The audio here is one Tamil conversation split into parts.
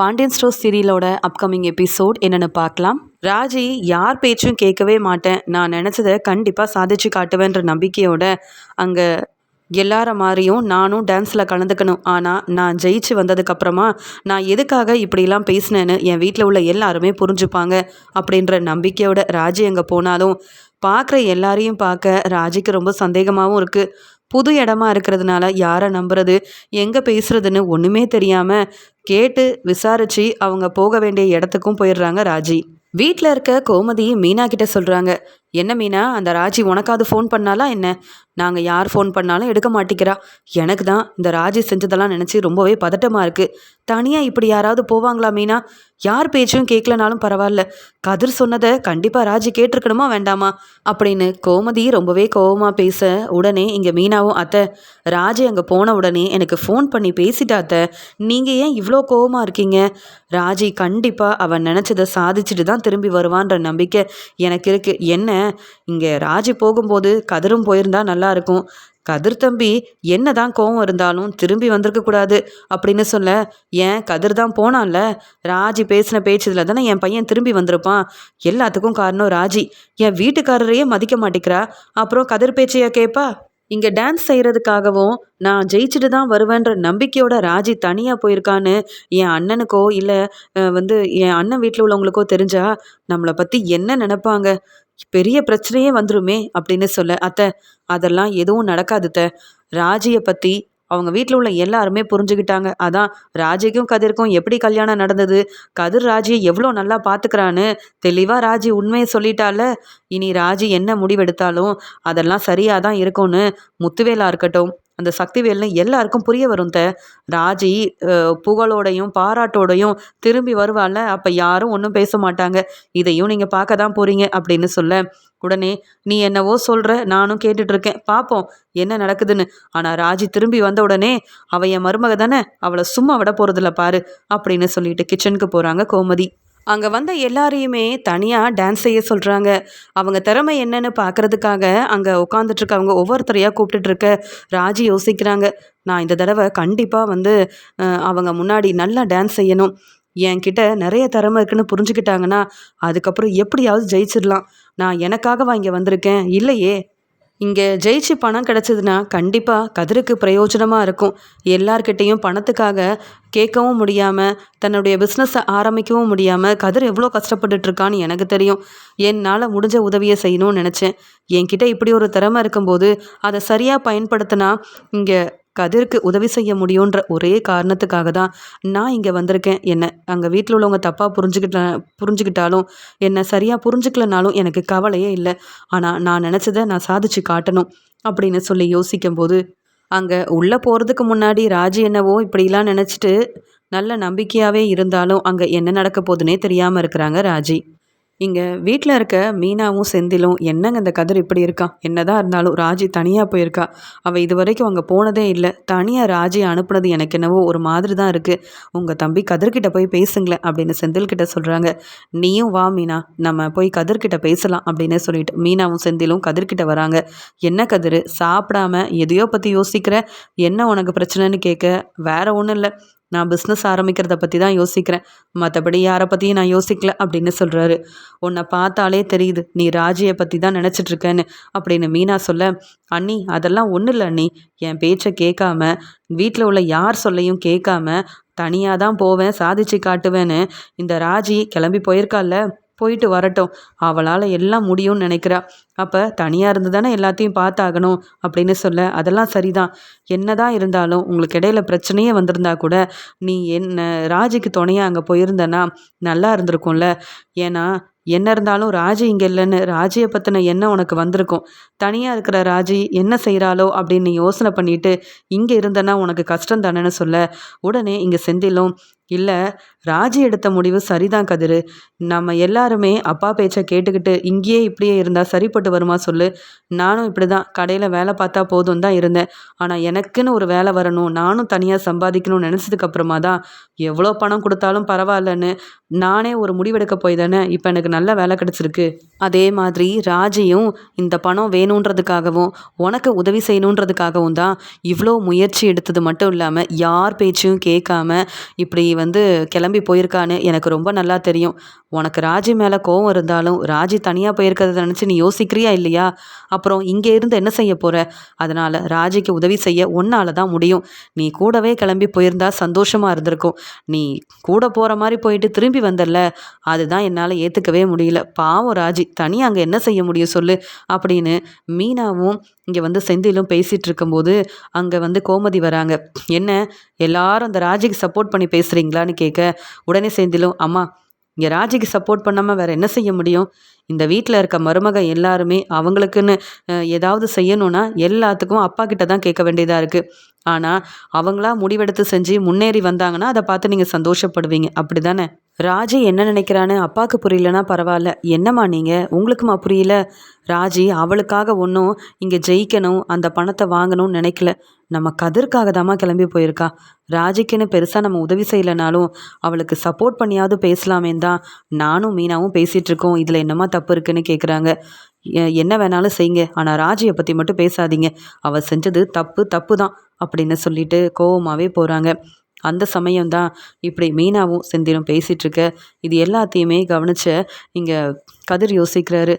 பாண்டியன் ஸ்டோர் சீரியலோட அப்கமிங் எபிசோட் என்னென்னு பார்க்கலாம். ராஜி யார் பேச்சும் கேட்கவே மாட்டேன். நான் நினச்சதை கண்டிப்பாக சாதிச்சு காட்டுவேன்ற நம்பிக்கையோட அங்கே எல்லார மாதிரியும் நானும் டான்ஸில் கலந்துக்கணும். ஆனால் நான் ஜெயிச்சு வந்ததுக்கப்புறமா நான் எதுக்காக இப்படிலாம் பேசினேன்னு என் வீட்டில் உள்ள எல்லாருமே புரிஞ்சுப்பாங்க அப்படின்ற நம்பிக்கையோட ராஜி அங்கே போனாலும் பார்க்குற எல்லாரையும் பார்க்க ராஜிக்கு ரொம்ப சந்தேகமாகவும் இருக்குது புது இடமா இருக்கிறதுனால யாரை நம்புறது எங்கே பேசுறதுன்னு ஒன்றுமே தெரியாமல் கேட்டு விசாரித்து அவங்க போக வேண்டிய இடத்துக்கும் போயிடுறாங்க ராஜி. வீட்டில் இருக்க கோமதி மீனா கிட்ட சொல்கிறாங்க என்ன மீனா அந்த ராஜி உனக்காவது ஃபோன் பண்ணாலா என்ன? நாங்கள் யார் ஃபோன் பண்ணாலும் எடுக்க மாட்டேங்கிறா எனக்கு தான் இந்த ராஜி செஞ்சதெல்லாம் நினச்சி ரொம்பவே பதட்டமாக இருக்குது தனியாக இப்படி யாராவது போவாங்களா மீனா? யார் பேச்சும் கேட்கலனாலும் பரவாயில்ல. கதிர் சொன்னதை கண்டிப்பாக ராஜி கேட்டிருக்கணுமா வேண்டாமா? அப்படின்னு கோமதி ரொம்பவே கோவமாக பேச உடனே இங்கே மீனாவும் அத்தை ராஜி அங்கே போன உடனே எனக்கு ஃபோன் பண்ணி பேசிட்டா அத்தை. நீங்கள் ஏன் இவ்வளோ கோவமாக இருக்கீங்க? ராஜி கண்டிப்பாக அவன் நினச்சதை சாதிச்சுட்டு தான் திரும்பி வருவான்ற நம்பிக்கை எனக்கு இருக்குது என்ன இங்கே ராஜி போகும்போது கதிரும் போயிருந்தா நல்லா இருக்கும். கதிர் தம்பி என்ன தான் கோவம் இருந்தாலும் திரும்பி வந்திருக்க கூடாது அப்படின்னு சொல்ல ஏன் கதிர் தான் போனான்ல? ராஜி பேசின பேச்சதில் தானே என் பையன் திரும்பி வந்திருப்பான். எல்லாத்துக்கும் காரணம் ராஜி. என் வீட்டுக்காரரையே மதிக்க மாட்டேங்கிறா. அப்புறம் கதிர் பேச்சையா கேட்பா இங்கே டான்ஸ் செய்கிறதுக்காகவும் நான் ஜெயிச்சுட்டு தான் வருவேன்ற நம்பிக்கையோட ராஜி தனியாக போயிருக்கான்னு என் அண்ணனுக்கோ இல்லை வந்து என் அண்ணன் வீட்டில் உள்ளவங்களுக்கோ தெரிஞ்சா நம்மளை பற்றி என்ன நினைப்பாங்க? பெரிய பிரச்சனையே வந்துருமே அப்படின்னு சொல்ல அத்தை அதெல்லாம் எதுவும் நடக்காது அத்தை. ராஜியை பற்றி அவங்க வீட்டில் உள்ள எல்லாருமே புரிஞ்சுக்கிட்டாங்க அதான் ராஜிக்கும் கதிர்க்கும் எப்படி கல்யாணம் நடந்தது? கதிர் ராஜியை எவ்வளோ நல்லா பார்த்துக்கிறான்னு தெளிவாக ராஜி உண்மையை சொல்லிட்டால. இனி ராஜி என்ன முடிவெடுத்தாலும் அதெல்லாம் சரியாக தான் இருக்கும்னு முத்துவேலா இருக்கட்டும் அந்த சக்திவேல்னு எல்லாருக்கும் புரிய வரும் த. ராஜி புகழோடையும் பாராட்டோடையும் திரும்பி வருவாள்ல. அப்போ யாரும் ஒன்றும் பேச மாட்டாங்க. இதையும் நீங்கள் பார்க்க தான் போகிறீங்க அப்படின்னு சொல்ல. உடனே நீ என்னவோ சொல்கிற நானும் கேட்டுட்ருக்கேன். பார்ப்போம் என்ன நடக்குதுன்னு. ஆனால் ராஜி திரும்பி வந்த உடனே அவள் என் மருமக தானே அவளை சும்மா விட போகிறதில்ல பாரு அப்படின்னு சொல்லிட்டு கிச்சனுக்கு போகிறாங்க கோமதி. அங்கே வந்த எல்லாரையுமே தனியாக டான்ஸ் செய்ய சொல்கிறாங்க அவங்க திறமை என்னன்னு பார்க்குறதுக்காக அங்கே உட்காந்துட்ருக்கவங்க ஒவ்வொருத்தரையாக கூப்பிட்டுட்ருக்க ராஜி யோசிக்கிறாங்க. நான் இந்த தடவை கண்டிப்பாக வந்து அவங்க முன்னாடி நல்லா டான்ஸ் செய்யணும். என்கிட்ட நிறைய திறமை இருக்குன்னு புரிஞ்சுக்கிட்டாங்கன்னா அதுக்கப்புறம் எப்படியாவது ஜெயிச்சிடலாம். நான் எனக்காகவா இங்கே வந்திருக்கேன்? இல்லையே. இங்கே ஜெயிச்சு பணம் கிடச்சதுன்னா கண்டிப்பாக கதிருக்கு பிரயோஜனமாக இருக்கும். எல்லார்கிட்டேயும் பணத்துக்காக கேட்கவும் முடியாமல் தன்னுடைய பிஸ்னஸை ஆரம்பிக்கவும் முடியாமல் கதிர் எவ்வளோ கஷ்டப்பட்டுட்ருக்கான்னு எனக்கு தெரியும். என்னால் முடிஞ்ச உதவியை செய்யணும்னு நினச்சேன். என்கிட்ட இப்படி ஒரு திறமை இருக்கும்போது அதை சரியாக பயன்படுத்தினா இங்கே கதிருக்கு உதவி செய்ய முடியுன்ற ஒரே காரணத்துக்காக தான் நான் இங்கே வந்திருக்கேன். என்ன அங்கே வீட்டில் உள்ளவங்க தப்பாக புரிஞ்சுக்கிட்ட புரிஞ்சுக்கிட்டாலும் என்னை சரியாக புரிஞ்சுக்கலனாலும் எனக்கு கவலையே இல்லை. ஆனால் நான் நினச்சதை நான் சாதிச்சு காட்டணும் அப்படின்னு சொல்லி யோசிக்கும் போது அங்கே உள்ளே போகிறதுக்கு முன்னாடி ராஜி என்னவோ இப்படிலாம் நினச்சிட்டு நல்ல நம்பிக்கையாகவே இருந்தாலும் அங்கே என்ன நடக்க போகுதுன்னே தெரியாமல் இருக்கிறாங்க ராஜி. இங்கே வீட்டில் இருக்க மீனாவும் செந்திலும் என்னங்க இந்த கதிர் இப்படி இருக்கான் என்னதான் இருந்தாலும் ராஜி தனியாக போயிருக்கா. அவள் இது வரைக்கும் அங்கே போனதே இல்லை. தனியாக ராஜி அனுப்புனது எனக்கு என்னவோ ஒரு மாதிரி தான் இருக்குது உங்கள் தம்பி கதிர்கிட்ட போய் பேசுங்களேன் அப்படின்னு செந்தில்கிட்ட சொல்கிறாங்க நீயும் வா மீனா நம்ம போய் கதிர்கிட்ட பேசலாம் அப்படின்னு சொல்லிட்டு மீனாவும் செந்திலும் கதிர்கிட்ட வராங்க. என்ன கதிர் சாப்பிடாம எதையோ பற்றி யோசிக்கிற? என்ன உனக்கு பிரச்சனைன்னு கேட்க? வேற ஒன்றும் இல்லை. நான் பிஸ்னஸ் ஆரம்பிக்கிறத பற்றி தான் யோசிக்கிறேன். மற்றபடி யாரை பற்றியும் நான் யோசிக்கல அப்படின்னு சொல்கிறாரு உன்னை பார்த்தாலே தெரியுது நீ ராஜியை பற்றி தான் நினச்சிட்ருக்கேன்னு அப்படின்னு மீனா சொல்ல அண்ணி அதெல்லாம் ஒன்றும் இல்லை அண்ணி. என் பேச்சை கேட்காம வீட்டில் உள்ள யார் சொல்லையும் கேட்காம தனியாக தான் போவேன் சாதிச்சு காட்டுவேன்னு இந்த ராஜி கிளம்பி போயிருக்கால போயிட்டு வரட்டும். அவளால் எல்லாம் முடியும்னு நினைக்கிறா. அப்போ தனியாக இருந்து தானே எல்லாத்தையும் பார்த்தாகணும் அப்படின்னு சொல்ல அதெல்லாம் சரிதான். என்னதான் இருந்தாலும் உங்களுக்கு இடையில பிரச்சனையே வந்திருந்தா கூட நீ என்ன ராஜிக்கு துணையாக அங்கே போயிருந்தனா நல்லா இருந்திருக்கும்ல. ஏன்னா என்ன இருந்தாலும் ராஜி இங்கே இல்லைன்னு ராஜியை பற்றின எண்ணம் உனக்கு வந்திருக்கும். தனியாக இருக்கிற ராஜி என்ன செய்கிறாளோ அப்படின்னு யோசனை பண்ணிட்டு இங்கே இருந்தனா உனக்கு கஷ்டம் தானேன்னு சொல்ல உடனே இங்கே செந்திலும் இல்லை ராஜி எடுத்த முடிவு சரிதான் கதிரு. நம்ம எல்லாருமே அப்பா பேச்சை கேட்டுக்கிட்டு இங்கேயே இப்படியே இருந்தால் சரிப்பட்டு வருமா சொல்லு. நானும் இப்படி தான் கடையில் வேலை பார்த்தா போதும் தான் இருந்தேன். ஆனால் எனக்குன்னு ஒரு வேலை வரணும் நானும் தனியாக சம்பாதிக்கணும்னு நினச்சதுக்கப்புறமா தான் எவ்வளோ பணம் கொடுத்தாலும் பரவாயில்லன்னு நானே ஒரு முடிவெடுக்க போய் தானே இப்போ எனக்கு நல்ல வேலை கிடச்சிருக்கு. அதே மாதிரி ராஜியும் இந்த பணம் வேணுன்றதுக்காகவும் உனக்கு உதவி செய்யணுன்றதுக்காகவும் தான் இவ்வளோ முயற்சி எடுத்தது மட்டும் இல்லாமல் யார் பேச்சையும் கேட்காம இப்படி வந்து கிளம்பி போயிருக்கான்னு எனக்கு ரொம்ப நல்லா தெரியும். உனக்கு ராஜி மேலே கோவம் இருந்தாலும் ராஜி தனியாக போயிருக்கிறத நினச்சி நீ யோசிக்க யோசிக்கிறியா இல்லையா? அப்புறம் இங்கே இருந்து என்ன செய்ய போகிற அதனால் ராஜிக்கு உதவி செய்ய உன்னால தான் முடியும். நீ கூடவே கிளம்பி போயிருந்தா சந்தோஷமாக இருந்திருக்கும். நீ கூட போகிற மாதிரி போயிட்டு திரும்பி வந்தல்ல? அதுதான் என்னால் ஏற்றுக்கவே முடியல. பாவம் ராஜி தனியாக அங்கே என்ன செய்ய முடியும் சொல்லு? அப்படின்னு மீனாவும் இங்கே வந்து செந்திலும் பேசிகிட்டு இருக்கும்போது அங்கே வந்து கோமதி வராங்க. என்ன? எல்லாரும் அந்த ராஜிக்கு சப்போர்ட் பண்ணி பேசுகிறீங்களான்னு கேட்க உடனே செந்திலும் அம்மா இங்கே ராஜிக்கு சப்போர்ட் பண்ணாமல் வேறு என்ன செய்ய முடியும்? இந்த வீட்டில் இருக்க மருமக எல்லாருமே அவங்களுக்குன்னு ஏதாவது செய்யணும்னா எல்லாத்துக்கும் அப்பா கிட்ட தான் கேட்க வேண்டியதாக இருக்குது ஆனால் அவங்களா முடிவெடுத்து செஞ்சு முன்னேறி வந்தாங்கன்னா அதை பார்த்து நீங்கள் சந்தோஷப்படுவீங்க. அப்படி தானே ராஜி என்ன நினைக்கிறான்னு அப்பாவுக்கு புரியலனா பரவாயில்ல. என்னம்மா நீங்கள் உங்களுக்குமா புரியல? ராஜி அவளுக்காக ஒன்றும் இங்கே ஜெயிக்கணும் அந்த பணத்தை வாங்கணும்னு நினைக்கல. நம்ம கதிர்க்காக தாம்மா கிளம்பி போயிருக்கா. ராஜிக்குன்னு பெருசாக நம்ம உதவி செய்யலைனாலும் அவளுக்கு சப்போர்ட் பண்ணியாவது பேசலாமேன்னு தான் நானும் மீனாவும் பேசிகிட்டு இருக்கோம் இதில் என்னம்மா தப்பு இருக்குன்னு கேட்குறாங்க என்ன வேணாலும் செய்யுங்க. ஆனால் ராஜியை பற்றி மட்டும் பேசாதீங்க. அவள் செஞ்சது தப்பு தப்பு தான் அப்படின்னு சொல்லிட்டு கோவமாகவே போகிறாங்க அந்த சமயம்தான் இப்படி மீனாவும் செந்திலும் பேசிகிட்ருக்க இது எல்லாத்தையுமே கவனிச்ச இங்கே கதிர் யோசிக்கிறாரு.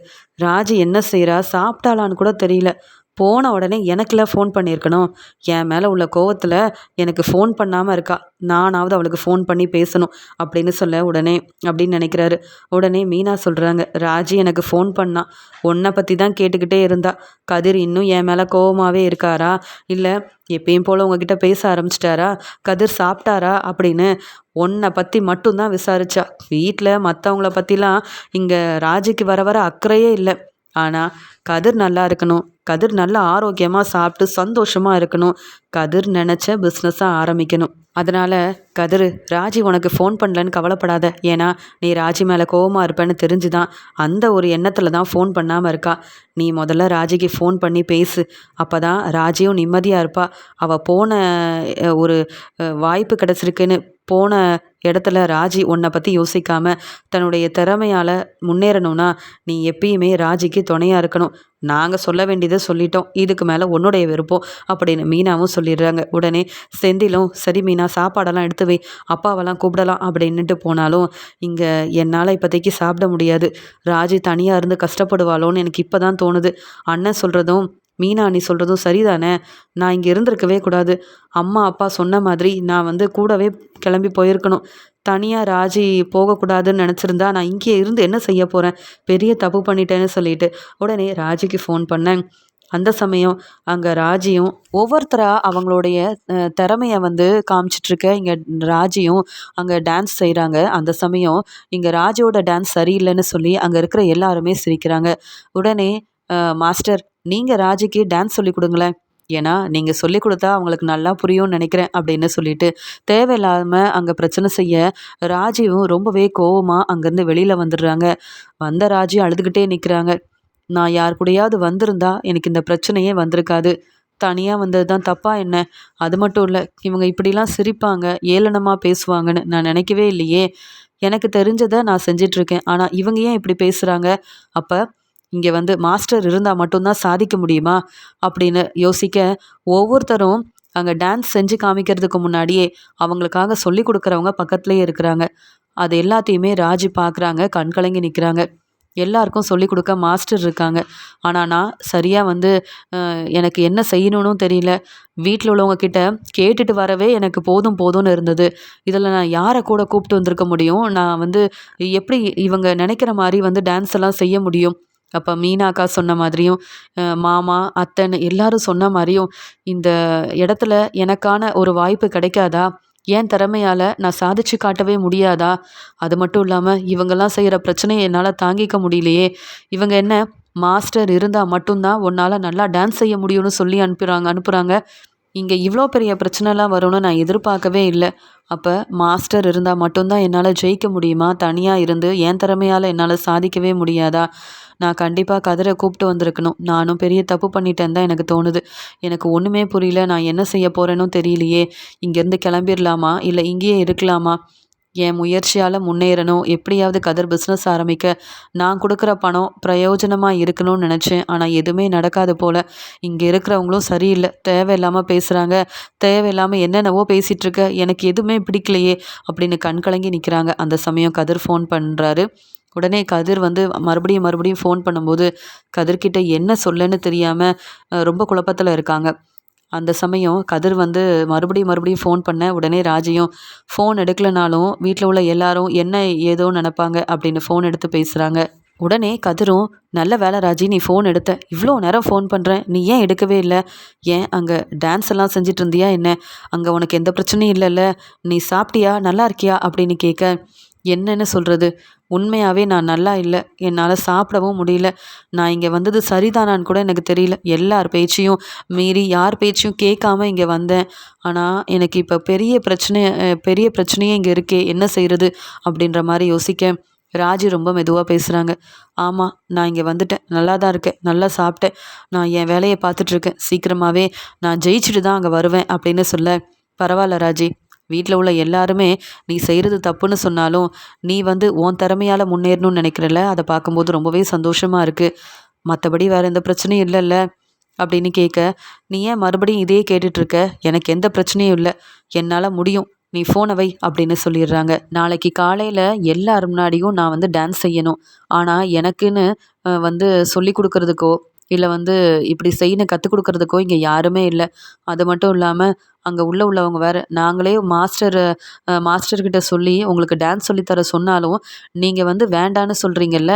ராஜி என்ன செய்கிறா சாப்பிட்டாளான்னு கூட தெரியல. போன உடனே எனக்குல ஃபோன் பண்ணியிருக்கணும். என் மேலே உள்ள கோவத்தில் எனக்கு ஃபோன் பண்ணாமல் இருக்கா? நானாவது அவளுக்கு ஃபோன் பண்ணி பேசணும் அப்படின்னு சொல்ல உடனே அப்படின்னு நினைக்கிறாரு. உடனே மீனா சொல்கிறாங்க ராஜி எனக்கு ஃபோன் பண்ணா. உன்னை பற்றி தான் கேட்டுக்கிட்டே இருந்தா. கதிர் இன்னும் என் மேலே கோவமாகவே இருக்காரா? இல்லை எப்பயும் போல் உங்ககிட்ட பேச ஆரம்பிச்சிட்டாரா? கதிர் சாப்பிட்டாரா? அப்படின்னு உன்னை பற்றி மட்டும்தான் விசாரிச்சா. வீட்டில் மற்றவங்கள பற்றிலாம் இங்கே ராஜிக்கு வர வர அக்கறையே இல்லை. ஆனால் கதிர் நல்லா இருக்கணும். கதிர் நல்ல ஆரோக்கியமாக சாப்பிட்டு சந்தோஷமாக இருக்கணும். கதிர் நினச்ச பிஸ்னஸாக ஆரம்பிக்கணும். அதனால் கதிர் ராஜி உனக்கு ஃபோன் பண்ணலன்னு கவலைப்படாத. ஏன்னா நீ ராஜி மேலே கோவமாக இருப்பேன்னு தெரிஞ்சு தான் அந்த ஒரு எண்ணத்தில் தான் ஃபோன் பண்ணாமல் இருக்கா. நீ முதல்ல ராஜிக்கு ஃபோன் பண்ணி பேசு. அப்போ தான் ராஜியும் நிம்மதியாக இருப்பா. அவள் போன ஒரு வாய்ப்பு கிடச்சிருக்குன்னு போன இடத்துல ராஜி உன்னை பற்றி யோசிக்காமல் தன்னுடைய திறமையால் முன்னேறணும்னா நீ எப்பயுமே ராஜிக்கு துணையாக இருக்கணும். நாங்கள் சொல்ல வேண்டியதை சொல்லிட்டோம். இதுக்கு மேலே உன்னுடைய விருப்பம் அப்படின்னு மீனாவும் சொல்லிடுறாங்க. உடனே செந்திலும் சரி மீனா சாப்பாடெல்லாம் எடுத்து வை. அப்பாவெல்லாம் கூப்பிடலாம் அப்படின்னுட்டு போனாலும் இங்கே என்னால் இப்போதைக்கு சாப்பிட முடியாது. ராஜி தனியாக இருந்து கஷ்டப்படுவாளோன்னு எனக்கு இப்போ தான் தோணுது. அண்ணன் சொல்கிறதும் மீனா நீ சொல்கிறதும் சரிதானே? நான் இங்கே இருந்திருக்கவே கூடாது. அம்மா அப்பா சொன்ன மாதிரி நான் வந்து கூடவே கிளம்பி போயிருக்கணும். தனியாக ராஜி போகக்கூடாதுன்னு நினச்சிருந்தா நான் இங்கே இருந்து என்ன செய்ய போகிறேன் பெரிய தப்பு பண்ணிட்டேன்னு சொல்லிட்டு உடனே ராஜிக்கு ஃபோன் பண்ணேன். அந்த சமயம் அங்கே ராஜியும் ஒவ்வொருத்தராக அவங்களுடைய திறமையை வந்து காமிச்சிட்ருக்க இங்கே ராஜியும் அங்கே டான்ஸ் செய்கிறாங்க அந்த சமயம் இங்கே ராஜியோட டான்ஸ் சரியில்லைன்னு சொல்லி அங்கே இருக்கிற எல்லாருமே சிரிக்கிறாங்க. உடனே மாஸ்டர் நீங்கள் ராஜிக்கு டான்ஸ் சொல்லி கொடுங்களேன். ஏன்னா நீங்கள் சொல்லி கொடுத்தா அவங்களுக்கு நல்லா புரியும்னு நினைக்கிறேன் அப்படின்னு சொல்லிட்டு தேவையில்லாமல் அங்கே பிரச்சனை செய்ய ராஜியும் ரொம்பவே கோவமாக அங்கேருந்து வெளியில் வந்துடுறாங்க. வந்த ராஜி அழுதுகிட்டே நிற்கிறாங்க நான் யார் கூடயாவது வந்திருந்தா எனக்கு இந்த பிரச்சனையே வந்திருக்காது. தனியாக வந்தது தான் தப்பா என்ன? அது மட்டும் இல்லை இவங்க இப்படிலாம் சிரிப்பாங்க ஏளனமாக பேசுவாங்கன்னு நான் நினைக்கவே இல்லையே. எனக்கு தெரிஞ்சதை நான் செஞ்சிட்ருக்கேன் ஆனால் இவங்க ஏன் இப்படி பேசுகிறாங்க அப்போ இங்கே வந்து மாஸ்டர் இருந்தால் மட்டும்தான் சாதிக்க முடியுமா? அப்படின்னு யோசிக்க ஒவ்வொருத்தரும் அங்கே டான்ஸ் செஞ்சு காமிக்கிறதுக்கு முன்னாடியே அவங்களுக்காக சொல்லி கொடுக்குறவங்க பக்கத்துலேயே இருக்கிறாங்க. அது எல்லாத்தையுமே ராஜி பார்க்குறாங்க கண்கலங்கி நிற்கிறாங்க எல்லாருக்கும் சொல்லிக் கொடுக்க மாஸ்டர் இருக்காங்க. ஆனால் நான் சரியாக வந்து எனக்கு என்ன செய்யணும்னு தெரியல. வீட்டில் உள்ளவங்க கிட்ட கேட்டுட்டு வரவே எனக்கு போதும் போதும்னு இருந்தது. இதில் நான் யாரை கூட கூப்பிட்டு வந்திருக்க முடியும்? நான் வந்து எப்படி இவங்க நினைக்கிற மாதிரி வந்து டான்ஸ் எல்லாம் செய்ய முடியும்? அப்போ மீனாக்கா சொன்ன மாதிரியும் மாமா அத்தைன்னு எல்லாரும் சொன்ன மாதிரியும் இந்த இடத்துல எனக்கான ஒரு வாய்ப்பு கிடைக்காதா? ஏன் திறமையால் நான் சாதிச்சு காட்டவே முடியாதா? அது மட்டும் இல்லாமல் இவங்கெல்லாம் செய்கிற பிரச்சனையை என்னால் தாங்கிக்க முடியலையே. இவங்க என்ன மாஸ்டர் இருந்தால் மட்டும்தான் உன்னால் நல்லா டான்ஸ் செய்ய முடியும்னு சொல்லி அனுப்புகிறாங்க அனுப்புகிறாங்க இங்கே இவ்வளோ பெரிய பிரச்சனைலாம் வரும்னு நான் எதிர்பார்க்கவே இல்லை. அப்போ மாஸ்டர் இருந்தால் மட்டும்தான் என்னால் ஜெயிக்க முடியுமா? தனியாக இருந்து என் திறமையால் என்னால் சாதிக்கவே முடியாதா? நான் கண்டிப்பாக கதிரை கூப்பிட்டு வந்திருக்கணும். நானும் பெரிய தப்பு பண்ணிட்டேன் தான் எனக்கு தோணுது. எனக்கு ஒன்றுமே புரியல. நான் என்ன செய்ய போகிறேன்னு தெரியலையே. இங்கேருந்து கிளம்பிடலாமா இல்லை இங்கேயே இருக்கலாமா? என் முயற்சியால் முன்னேறணும். எப்படியாவது கதிர் பிஸ்னஸ் ஆரம்பிக்க. நான் கொடுக்குற பணம் பிரயோஜனமாக இருக்கணும்னு நினச்சேன். ஆனால் எதுவுமே நடக்காது போல். இங்கே இருக்கிறவங்களும் சரியில்லை. தேவையில்லாமல் பேசுகிறாங்க தேவையில்லாமல் என்னென்னவோ பேசிகிட்டு இருக்க. எனக்கு எதுவுமே பிடிக்கலையே அப்படின்னு கண்கலங்கி நிற்கிறாங்க அந்த சமயம் கதிர் ஃபோன் பண்ணுறாரு உடனே கதிர் வந்து மறுபடியும் மறுபடியும் ஃபோன் பண்ணும்போது கதிர்கிட்ட என்ன சொல்லன்னு தெரியாமல் ரொம்ப குழப்பத்தில் இருக்காங்க. அந்த சமயம் கதிர் வந்து மறுபடியும் மறுபடியும் ஃபோன் பண்ண உடனே ராஜியும் ஃபோன் எடுக்கலனாலும் வீட்டில் உள்ள எல்லாரும் என்ன ஏதோ நினப்பாங்க? அப்படின்னு ஃபோன் எடுத்து பேசுகிறாங்க உடனே கதிரும் நல்ல வேலை ராஜி நீ ஃபோன் எடுத்த. இவ்வளோ நேரம் ஃபோன் பண்ணுறேன் நீ ஏன் எடுக்கவே இல்லை? ஏன் அங்கே டான்ஸ் எல்லாம் செஞ்சிட்டு இருந்தியா என்ன? அங்கே உனக்கு எந்த பிரச்சனையும் இல்லைல்ல. நீ சாப்பிட்டியா? நல்லா இருக்கியா? அப்படின்னு கேட்க என்னென்னு சொல்கிறது உண்மையாகவே நான் நல்லா இல்லை. என்னால் சாப்பிடவும் முடியல. நான் இங்கே வந்தது சரிதானான்னு கூட எனக்கு தெரியல. எல்லார் பேச்சையும் மீறி யார் பேச்சையும் கேட்காம இங்கே வந்தேன். ஆனால் எனக்கு இப்போ பெரிய பிரச்சனை பெரிய பிரச்சனையே இங்கே இருக்கே. என்ன செய்கிறது அப்படின்ற மாதிரி யோசிக்க ராஜி ரொம்ப மெதுவாக பேசுகிறாங்க ஆமாம் நான் இங்கே வந்துட்டேன். நல்லா தான் இருக்கேன். நல்லா சாப்பிட்டேன். நான் என் வேலையை பார்த்துட்ருக்கேன் சீக்கிரமாகவே நான் ஜெயிச்சுட்டு தான் அங்கே வருவேன் அப்படின்னு சொல்ல. பரவாயில்ல ராஜி. வீட்டில் உள்ள எல்லாருமே நீ செய்கிறது தப்புன்னு சொன்னாலும் நீ வந்து உன் திறமையால் முன்னேறணும்னு நினைக்கிறல அதை பார்க்கும்போது ரொம்பவே சந்தோஷமாக இருக்குது மற்றபடி வேறு எந்த பிரச்சனையும் இல்லைல்ல? அப்படின்னு கேட்க நீ ஏன் மறுபடியும் இதே கேட்டுட்ருக்க? எனக்கு எந்த பிரச்சனையும் இல்லை. என்னால் முடியும். நீ ஃபோனை வை அப்படின்னு சொல்லிடுறாங்க. நாளைக்கு காலையில் எல்லார் முன்னாடியும் நான் வந்து டான்ஸ் செய்யணும். ஆனால் எனக்குன்னு வந்து சொல்லி கொடுக்குறதுக்கோ இல்லை வந்து இப்படி செய்யணும் கற்றுக் கொடுக்குறதுக்கோ இங்கே யாருமே இல்லை. அது மட்டும் இல்லாமல் அங்கே உள்ள உள்ளவங்க வேறு நாங்களே மாஸ்டர் மாஸ்டர்கிட்ட சொல்லி உங்களுக்கு டான்ஸ் சொல்லித்தர சொன்னாலும் நீங்கள் வந்து வேண்டான்னு சொல்கிறீங்கல்ல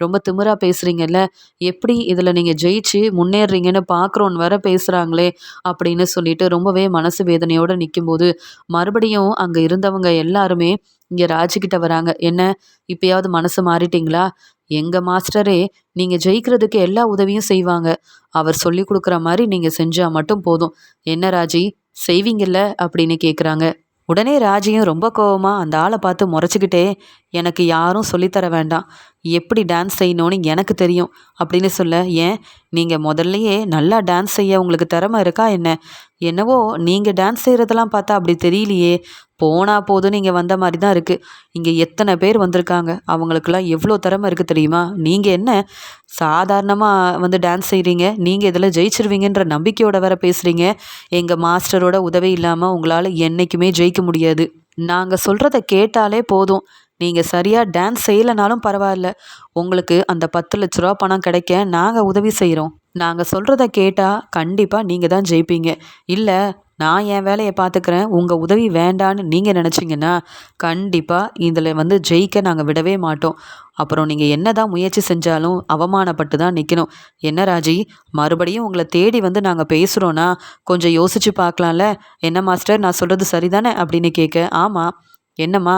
ரொம்ப திமிரா பேசுகிறீங்கல்ல எப்படி இதில் நீங்கள் ஜெயிச்சு முன்னேறீங்கன்னு பார்க்குறோன்னு வேற பேசுகிறாங்களே அப்படின்னு சொல்லிட்டு ரொம்பவே மனசு வேதனையோடு நிற்கும்போது மறுபடியும் அங்கே இருந்தவங்க எல்லாருமே இங்கே ராஜுக்கிட்ட வராங்க. என்ன இப்பயாவது மனசு மாறிட்டீங்களா? எங்கள் மாஸ்டரே நீங்கள் ஜெயிக்கிறதுக்கு எல்லா உதவியும் செய்வாங்க. அவர் சொல்லி கொடுக்குற மாதிரி நீங்கள் செஞ்சால் மட்டும் போதும். என்ன ராஜி செய்வீங்கல்ல? அப்படின்னு கேட்குறாங்க உடனே ராஜியும் ரொம்ப கோவமாக அந்த ஆளை பார்த்து முறைச்சிக்கிட்டே எனக்கு யாரும் சொல்லித்தர வேண்டாம். எப்படி டான்ஸ் செய்யணும்னு எனக்கு தெரியும். அப்படின்னு சொல்ல ஏன்? நீங்கள் முதல்லையே நல்லா டான்ஸ் செய்ய உங்களுக்கு திறமை இருக்கா என்ன? என்னவோ நீங்கள் டான்ஸ் செய்கிறதெல்லாம் பார்த்தா அப்படி தெரியலையே. போனால் போதும் நீங்கள் வந்த மாதிரி தான் இருக்குது இங்கே எத்தனை பேர் வந்திருக்காங்க? அவங்களுக்கெல்லாம் எவ்வளோ திறமை இருக்குது தெரியுமா? நீங்கள் என்ன சாதாரணமாக வந்து டான்ஸ் செய்கிறீங்க நீங்கள் இதில் ஜெயிச்சிருவீங்கன்ற நம்பிக்கையோட வேற பேசுகிறீங்க எங்கள் மாஸ்டரோட உதவி இல்லாமல் உங்களால் என்றைக்குமே ஜெயிக்க முடியாது. நாங்கள் சொல்கிறத கேட்டாலே போதும். நீங்கள் சரியாக டான்ஸ் செய்யலைனாலும் பரவாயில்ல. உங்களுக்கு அந்த பத்து லட்ச ரூபா பணம் கிடைக்க நாங்கள் உதவி செய்கிறோம் நாங்கள் சொல்கிறத கேட்டால் கண்டிப்பாக நீங்கள் தான் ஜெயிப்பீங்க. இல்லை நான் என் வேலையை பார்த்துக்கிறேன். உங்கள் உதவி வேண்டான்னு நீங்கள் நினச்சிங்கன்னா கண்டிப்பாக இதில் வந்து ஜெயிக்க நாங்கள் விடவே மாட்டோம். அப்புறம் நீங்கள் என்ன தான் முயற்சி செஞ்சாலும் அவமானப்பட்டு தான் நிற்கணும் என்ன ராஜி? மறுபடியும் உங்களை தேடி வந்து நாங்கள் பேசுகிறோன்னா கொஞ்சம் யோசித்து பார்க்கலாம்ல? என்ன மாஸ்டர் நான் சொல்கிறது சரிதானே அப்படின்னு கேட்க ஆமாம் என்னம்மா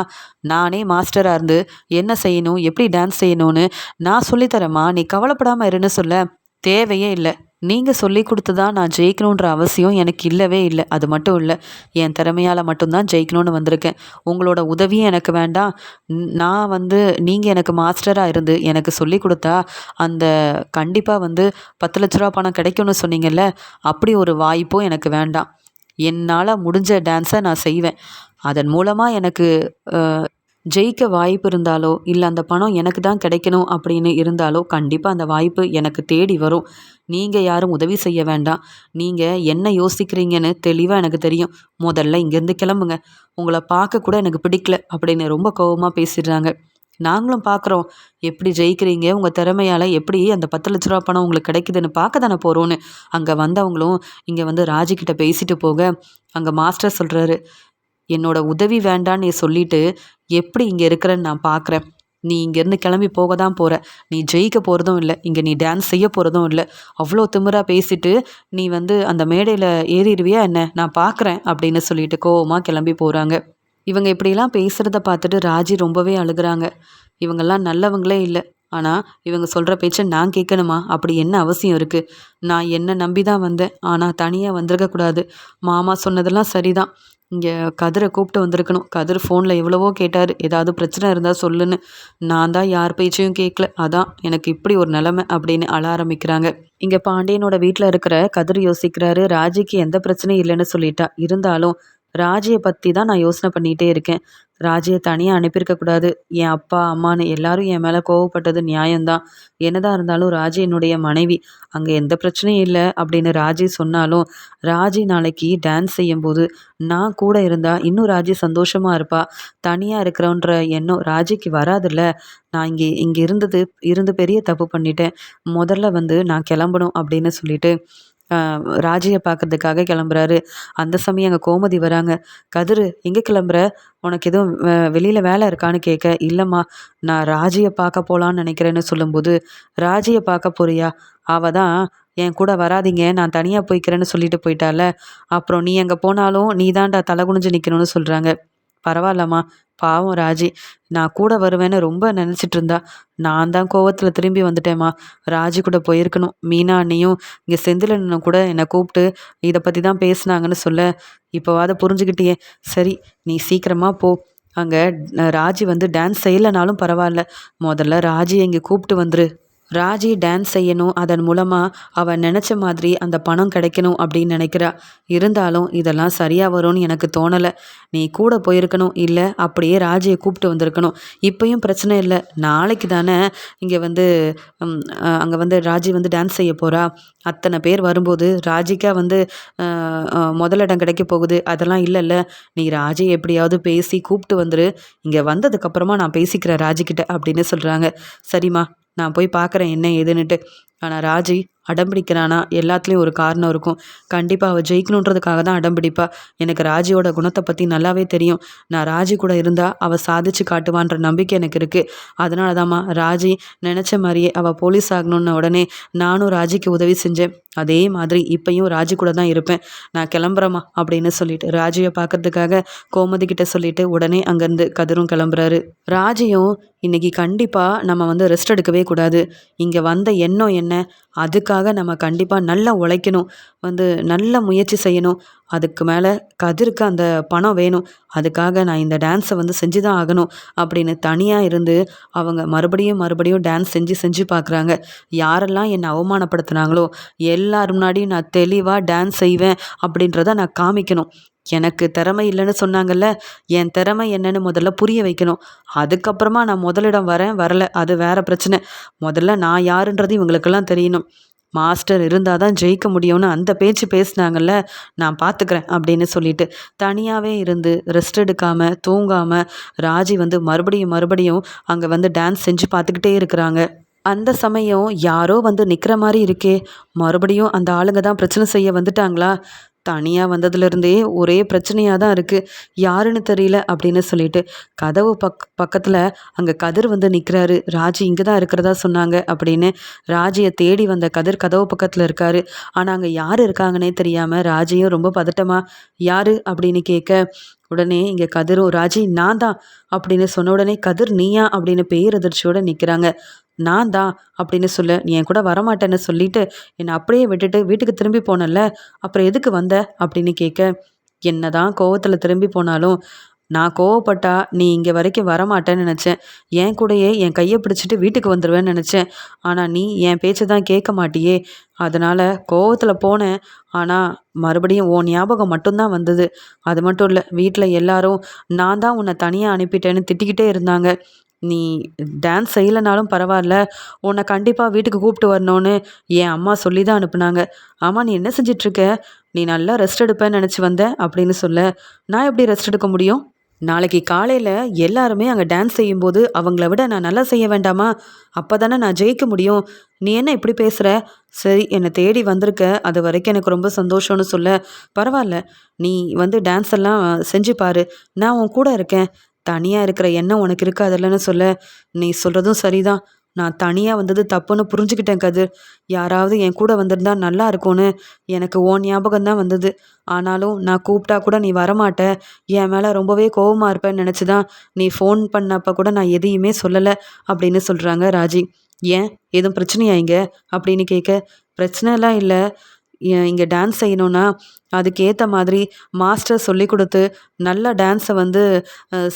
நானே மாஸ்டராக இருந்து என்ன செய்யணும் எப்படி டான்ஸ் செய்யணும்னு நான் சொல்லித்தரேம்மா. நீ கவலைப்படாமல் இருன்னு சொல்ல. தேவையே இல்லை. நீங்கள் சொல்லி கொடுத்து தான் நான் ஜெயிக்கணுன்ற அவசியம் எனக்கு இல்லவே இல்லை. அது மட்டும் இல்லை என் திறமையால் மட்டும்தான் ஜெயிக்கணும்னு வந்திருக்கேன். உங்களோட உதவியும் எனக்கு வேண்டாம். நான் வந்து நீங்கள் எனக்கு மாஸ்டராக இருந்து எனக்கு சொல்லி கொடுத்தா அந்த கண்டிப்பாக வந்து பத்து லட்ச ரூபா பணம் கிடைக்கும்னு சொன்னீங்கல்ல அப்படி ஒரு வாய்ப்பும் எனக்கு வேண்டாம். என்னால் முடிஞ்ச டான்ஸை நான் செய்வேன். அதன் மூலமாக எனக்கு ஜெயிக்க வாய்ப்பு இருந்தாலோ இல்லை அந்த பணம் எனக்கு தான் கிடைக்கணும் அப்படின்னு இருந்தாலோ கண்டிப்பாக அந்த வாய்ப்பு எனக்கு தேடி வரும். நீங்கள் யாரும் உதவி செய்ய வேண்டாம். நீங்கள் என்ன யோசிக்கிறீங்கன்னு தெளிவாக எனக்கு தெரியும். முதல்ல இங்கேருந்து கிளம்புங்க. உங்களை பார்க்க கூட எனக்கு பிடிக்கல அப்படின்னு ரொம்ப கோபமாக பேசிடுறாங்க. நாங்களும் பார்க்குறோம். எப்படி ஜெயிக்கிறீங்க? உங்கள் திறமையால் எப்படி அந்த பத்து லட்ச ரூபா பணம் உங்களுக்கு கிடைக்குதுன்னு பார்க்க தானே போகிறோன்னு அங்கே வந்தவங்களும் இங்கே வந்து ராஜிக்கிட்ட பேசிட்டு போக அங்கே மாஸ்டர் சொல்கிறாரு என்னோட உதவி வேண்டான்னு நீ சொல்லிட்டு எப்படி இங்கே இருக்கிறன்னு நான் பார்க்குறேன் நீ இங்கேருந்து கிளம்பி போக தான் போகிற நீ ஜெயிக்க போகிறதும் இல்லை. இங்கே நீ டான்ஸ் செய்ய போகிறதும் இல்லை. அவ்வளோ திமிராக பேசிட்டு நீ வந்து அந்த மேடையில் ஏறிடுவியா என்ன? நான் பார்க்குறேன் அப்படின்னு சொல்லிட்டு கோவமாக கிளம்பி போகிறாங்க இவங்க இப்படிலாம் பேசுகிறத பார்த்துட்டு ராஜி ரொம்பவே அழுகிறாங்க. இவங்கெல்லாம் நல்லவங்களே இல்லை. ஆனால் இவங்க சொல்கிற பேச்சை நான் கேட்கணுமா அப்படி என்ன அவசியம் இருக்குது நான் என்ன நம்பி தான் வந்தேன். ஆனால் தனியாக வந்திருக்கக்கூடாது. மாமா சொன்னதெல்லாம் சரிதான். இங்கே கதிரை கூப்பிட்டு வந்திருக்கணும். கதிர் ஃபோனில் எவ்வளவோ கேட்டார். ஏதாவது பிரச்சனை இருந்தால் சொல்லுன்னு. நான் தான் யார் பேச்சையும் கேட்கல அதான் எனக்கு இப்படி ஒரு நிலமை அப்படின்னு அழ ஆரம்பிக்கிறாங்க. இங்கே பாண்டியனோட வீட்டில் இருக்கிற கதிர் யோசிக்கிறாரு ராஜிக்கு எந்த பிரச்சனையும் இல்லைன்னு சொல்லிட்டா. இருந்தாலும் ராஜியை பற்றி தான் நான் யோசனை பண்ணிகிட்டே இருக்கேன். ராஜியை தனியாக அனுப்பியிருக்கக்கூடாது என் அப்பா அம்மான்னு எல்லாரும் என் மேலே கோவப்பட்டது நியாயம்தான். என்னதான் இருந்தாலும் ராஜி என்னுடைய மனைவி. அங்கே எந்த பிரச்சனையும் இல்லை அப்படின்னு ராஜி சொன்னாலும் ராஜி நாளைக்கு டான்ஸ் செய்யும்போது நான் கூட இருந்தால் இன்னும் ராஜி சந்தோஷமாக இருப்பா. தனியாக இருக்கிறோன்ற எண்ணம் ராஜிக்கு வராதுல்ல. நான் இங்கே இங்கே இருந்தது இருந்து பெரிய தப்பு பண்ணிட்டேன். முதல்ல வந்து நான் கிளம்பணும் அப்படின்னு சொல்லிட்டு ராஜியை பார்க்கறதுக்காக கிளம்புறாரு. அந்த சமயம் அங்கே கோமதி வராங்க. கதிர் எங்கே கிளம்புற? உனக்கு எதுவும் வெளியில் வேலை இருக்கான்னு கேட்க இல்லைம்மா நான் ராஜியை பார்க்க போகலான்னு நினைக்கிறேன்னு சொல்லும்போது ராஜியை பார்க்க போறியா? அவள் தான் என் கூட வராதிங்க நான் தனியாக போய்க்கிறேன்னு சொல்லிட்டு போயிட்டால. அப்புறம் நீ அங்கே போனாலும் நீ தான்டா தலை குனிஞ்சு நிற்கணும்னு சொல்கிறாங்க பரவாயில்லம்மா பாவம் ராஜி நான் கூட வருவேன்னு ரொம்ப நினச்சிட்டு இருந்தா நான் தான் கோவத்தில் திரும்பி வந்துட்டேம்மா. ராஜி கூட போயிருக்கணும். மீனா அண்ணியும் இங்கே செந்திலண்ணனும் கூட என்னை கூப்பிட்டு இதை பற்றி தான் பேசுனாங்கன்னு சொல்ல. இப்போவாத புரிஞ்சுக்கிட்டியே. சரி நீ சீக்கிரமாக போ. அங்கே ராஜி வந்து டான்ஸ் செய்யலைனாலும் பரவாயில்ல. முதல்ல ராஜி இங்கே கூப்பிட்டு வந்துரு. ராஜி டான்ஸ் செய்யணும். அதன் மூலமாக அவள் நினச்ச மாதிரி அந்த பணம் கிடைக்கணும் அப்படின்னு நினைக்கிறா. இருந்தாலும் இதெல்லாம் சரியாக வரும்னு எனக்கு தோணலை. நீ கூட போயிருக்கணும். இல்லை அப்படியே ராஜியை கூப்பிட்டு வந்திருக்கணும். இப்போயும் பிரச்சனை இல்லை. நாளைக்கு தானே இங்கே வந்து அங்கே வந்து ராஜி வந்து டான்ஸ் செய்ய போகிறா அத்தனை பேர் வரும்போது ராஜிக்கா வந்து முதலிடம் கிடைக்க போகுது. அதெல்லாம் இல்லைல்ல நீ ராஜி எப்படியாவது பேசி கூப்பிட்டு வந்துரு. இங்கே வந்ததுக்கப்புறமா நான் பேசிக்கிறேன் ராஜிக்கிட்ட அப்படின்னு சொல்கிறாங்க சரிம்மா நான் போய் பார்க்குறேன் என்ன ஏதுன்னுட்டு. ஆனால் ராஜி அடம்பிடிக்கிறானா எல்லாத்துலேயும் ஒரு காரணம் இருக்கும். கண்டிப்பாக அவள் ஜெயிக்கணுன்றதுக்காக தான் அடம்பிடிப்பா எனக்கு ராஜியோட குணத்தை பற்றி நல்லாவே தெரியும். நான் ராஜி கூட இருந்தால் அவள் சாதிச்சு காட்டுவான்ற நம்பிக்கை எனக்கு இருக்குது அதனால தாம்மா ராஜி நினச்ச மாதிரியே அவள் போலீஸ் ஆகணுன்ன உடனே நானும் ராஜிக்கு உதவி செஞ்சேன். அதே மாதிரி இப்பையும் ராஜி கூட தான் இருப்பேன். நான் கிளம்புறேம்மா அப்படின்னு சொல்லிட்டு ராஜியை பார்க்கறதுக்காக கோமதி கிட்ட சொல்லிட்டு உடனே அங்கேருந்து கதிரும் கிளம்புறாரு. ராஜியும் இன்னைக்கு கண்டிப்பாக நம்ம வந்து ரெஸ்ட் எடுக்கவே கூடாது. இங்கே வந்த எண்ணம் என்ன? அதுக்காக நம்ம கண்டிப்பாக நல்லா உழைக்கணும். வந்து நல்ல முயற்சி செய்யணும். அதுக்கு மேலே கதிருக்கு அந்த பணம் வேணும். அதுக்காக நான் இந்த டான்ஸை வந்து செஞ்சு தான் ஆகணும் அப்படின்னு தனியாக இருந்து அவங்க மறுபடியும் மறுபடியும் டான்ஸ் செஞ்சு செஞ்சு பார்க்குறாங்க யாரெல்லாம் என்னை அவமானப்படுத்துனாங்களோ எல்லார் முன்னாடியும் நான் தெளிவாக டான்ஸ் செய்வேன் அப்படின்றத நான் காமிக்கணும். எனக்கு திறமை இல்லைன்னு சொன்னாங்கல்ல என் திறமை என்னன்னு முதல்ல புரிய வைக்கணும். அதுக்கப்புறமா நான் முதலிடம் வரேன் வரல. அது வேற பிரச்சனை. முதல்ல நான் யாருன்றது இவங்களுக்கெல்லாம் தெரியணும். மாஸ்டர் இருந்தால் தான் ஜெயிக்க முடியும்னு அந்த பேச்சு பேசினாங்கல்ல நான் பார்த்துக்கிறேன் அப்படின்னு சொல்லிட்டு தனியாகவே இருந்து ரெஸ்ட் எடுக்காமல் தூங்காமல் ராஜி வந்து மறுபடியும் மறுபடியும் அங்கே வந்து டான்ஸ் செஞ்சு பார்த்துக்கிட்டே இருக்கிறாங்க. அந்த சமயம் யாரோ வந்து நிற்கிற மாதிரி இருக்கே மறுபடியும் அந்த ஆளுங்க தான் பிரச்சனை செய்ய வந்துட்டாங்களா? தனியாக வந்ததுலேருந்தே ஒரே பிரச்சனையாக தான் இருக்குது யாருன்னு தெரியல அப்படின்னு சொல்லிட்டு கதவு பக் பக்கத்தில் அங்கே கதிர் வந்து நிற்கிறாரு ராஜி இங்கே தான் இருக்கிறதா சொன்னாங்க அப்படின்னு ராஜியை தேடி வந்த கதிர் கதவு பக்கத்தில் இருக்காரு. ஆனால் அங்கே யார் இருக்காங்கன்னே தெரியாமல் ராஜியும் ரொம்ப பதட்டமாக யார்? அப்படின்னு கேட்க உடனே இங்கே கதிரோ ராஜி நான் தான் அப்படின்னு சொன்ன உடனே கதிர் நீயா அப்படின்னு பேரதிர்ச்சியோடு நிற்கிறாங்க நான் தான் அப்படின்னு சொல்ல நீ என் கூட வரமாட்டேன்னு சொல்லிட்டு என்னை அப்படியே விட்டுட்டு வீட்டுக்கு திரும்பி போனல அப்புறம் எதுக்கு வந்த? அப்படின்னு கேட்க என்ன தான் கோவத்தில் திரும்பி போனாலும் நான் கோவப்பட்டா நீ இங்கே வரைக்கும் வரமாட்டேன்னு நினச்சேன். என் கூடயே என் கையை பிடிச்சிட்டு வீட்டுக்கு வந்துடுவேன்னு நினச்சேன். ஆனால் நீ என் பேச்சை தான் கேட்க மாட்டியே. அதனால் கோவத்தில் போனேன். ஆனால் மறுபடியும் உன் ஞாபகம் மட்டும்தான் வந்தது. அது மட்டும் இல்லை வீட்டில் எல்லாரும் நான் தான் உன்னை தனியாக அனுப்பிட்டேன்னு திட்டிக்கிட்டே இருந்தாங்க. நீ டான்ஸ் செய்யலைனாலும் பரவாயில்ல. உன்னை கண்டிப்பாக வீட்டுக்கு கூப்பிட்டு வரணும்னு என் அம்மா சொல்லி தான் அனுப்புனாங்க. ஆமாம் நீ என்ன செஞ்சிட்ருக்க நீ நல்லா ரெஸ்ட் எடுப்பேன்னு நினச்சி வந்த அப்படின்னு சொல்ல. நான் எப்படி ரெஸ்ட் எடுக்க முடியும்? நாளைக்கு காலையில் எல்லாருமே அங்கே டான்ஸ் செய்யும்போது அவங்கள விட நான் நல்லா செய்ய வேண்டாமா? அப்போ தானே நான் ஜெயிக்க முடியும். நீ என்ன இப்படி பேசுகிற சரி என்னை தேடி வந்திருக்க. அது வரைக்கும் எனக்கு ரொம்ப சந்தோஷம்னு சொல்ல. பரவாயில்ல. நீ வந்து டான்ஸ் எல்லாம் செஞ்சு பாரு. நான் உன் கூட இருக்கேன். தனியாக இருக்கிற எண்ணம் உனக்கு இருக்காதுல்லன்னு சொல்ல. நீ சொல்கிறதும் சரிதான். நான் தனியாக வந்தது தப்புன்னு புரிஞ்சுக்கிட்டேன் கதிர். யாராவது என் கூட வந்திருந்தா நல்லா இருக்கும்னு எனக்கு ஓன் ஞாபகம் தான் வந்தது. ஆனாலும் நான் கூப்பிட்டா கூட நீ வரமாட்ட. என் மேலே ரொம்பவே கோபமாக இருப்பேன்னு நினச்சி தான் நீ ஃபோன் பண்ணப்போ கூட நான் எதையுமே சொல்லலை அப்படின்னு சொல்கிறாங்க ராஜி. ஏன்? எதுவும் பிரச்சனையா இங்கே? அப்படின்னு கேட்க பிரச்சனைலாம் இல்லை. இங்கே டான்ஸ் செய்யணுன்னா அதுக்கேற்ற மாதிரி மாஸ்டர் சொல்லி கொடுத்து நல்ல டான்ஸை வந்து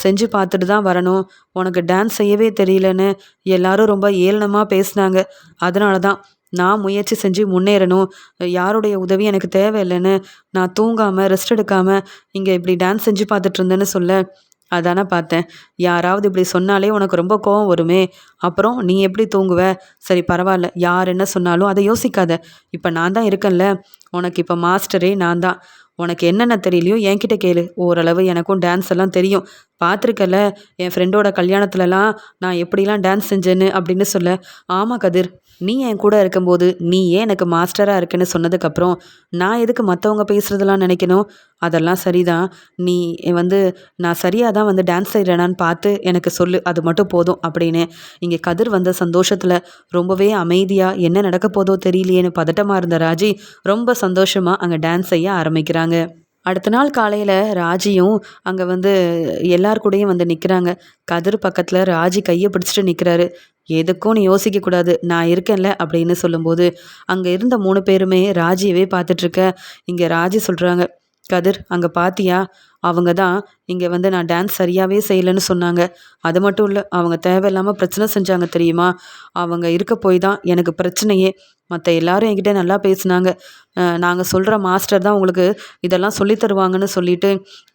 செஞ்சு பார்த்துட்டு தான் வரணும். உனக்கு டான்ஸ் செய்யவே தெரியலன்னு எல்லாரும் ரொம்ப ஏளனமாக பேசினாங்க. அதனால தான் நான் முயற்சி செஞ்சு முன்னேறணும். யாருடைய உதவி எனக்கு தேவையில்லைன்னு நான் தூங்காமல் ரெஸ்ட் எடுக்காமல் இங்கே இப்படி டான்ஸ் செஞ்சு பார்த்துட்டு இருந்தேன்னு சொல்ல அதானே பார்த்தேன். யாராவது இப்படி சொன்னாலே உனக்கு ரொம்ப கோவம் வருமே. அப்புறம் நீ எப்படி தூங்குவ? சரி பரவாயில்ல. யார் என்ன சொன்னாலும் அதை யோசிக்காத. இப்போ நான் தான் இருக்கேன்ல. உனக்கு இப்போ மாஸ்டரே நான் தான். உனக்கு என்னென்ன தெரியலையோ என்கிட்ட கேளு. ஓரளவு எனக்கும் டான்ஸ் எல்லாம் தெரியும். பார்த்துருக்கல என் ஃப்ரெண்டோட கல்யாணத்துலலாம் நான் எப்படிலாம் டான்ஸ் செஞ்சேன்னு அப்படின்னு சொல்ல. ஆமாம் கதிர். நீ என் கூட இருக்கும்போது நீ ஏன் எனக்கு மாஸ்டராக இருக்குன்னு சொன்னதுக்கப்புறம் நான் எதுக்கு மற்றவங்க பேசுகிறதெல்லாம் நினைக்கணும்? அதெல்லாம் சரிதான். நீ வந்து நான் சரியாக தான் வந்து டான்ஸ் செய்கிறேனான்னு பார்த்து எனக்கு சொல்லு அது மட்டும் போதும் அப்படின்னு. இங்கே கதிர் வந்த சந்தோஷத்தில் ரொம்பவே அமைதியாக என்ன நடக்க போதோ தெரியலையேன்னு பதட்டமாக இருந்த ராஜி ரொம்ப சந்தோஷமாக அங்கே டான்ஸ் செய்ய ஆரம்பிக்கிறாங்க. அடுத்த நாள் காலையில் ராஜியும் அங்கே வந்து எல்லார் கூடயும் வந்து நிற்கிறாங்க கதிர் பக்கத்தில் ராஜி கையை பிடிச்சிட்டு நிற்கிறாரு எதுக்கும் நீ யோசிக்கக்கூடாது. நான் இருக்கேன்ல அப்படின்னு சொல்லும்போது அங்கே இருந்த மூணு பேருமே ராஜியவே பார்த்துட்ருக்க இங்கே ராஜி சொல்கிறாங்க கதிர் அங்கே பாத்தியா? அவங்க தான் இங்கே வந்து நான் டான்ஸ் சரியாகவே செய்யலைன்னு சொன்னாங்க. அது மட்டும் இல்லை அவங்க தேவையில்லாமல் பிரச்சனை செஞ்சாங்க தெரியுமா? அவங்க இருக்க போய் தான் எனக்கு பிரச்சனையே. மற்ற எல்லாரும் என்கிட்ட நல்லா பேசினாங்க. நாங்கள் சொல்கிற மாஸ்டர் தான் உங்களுக்கு இதெல்லாம் சொல்லி தருவாங்கன்னு சொல்லிட்டு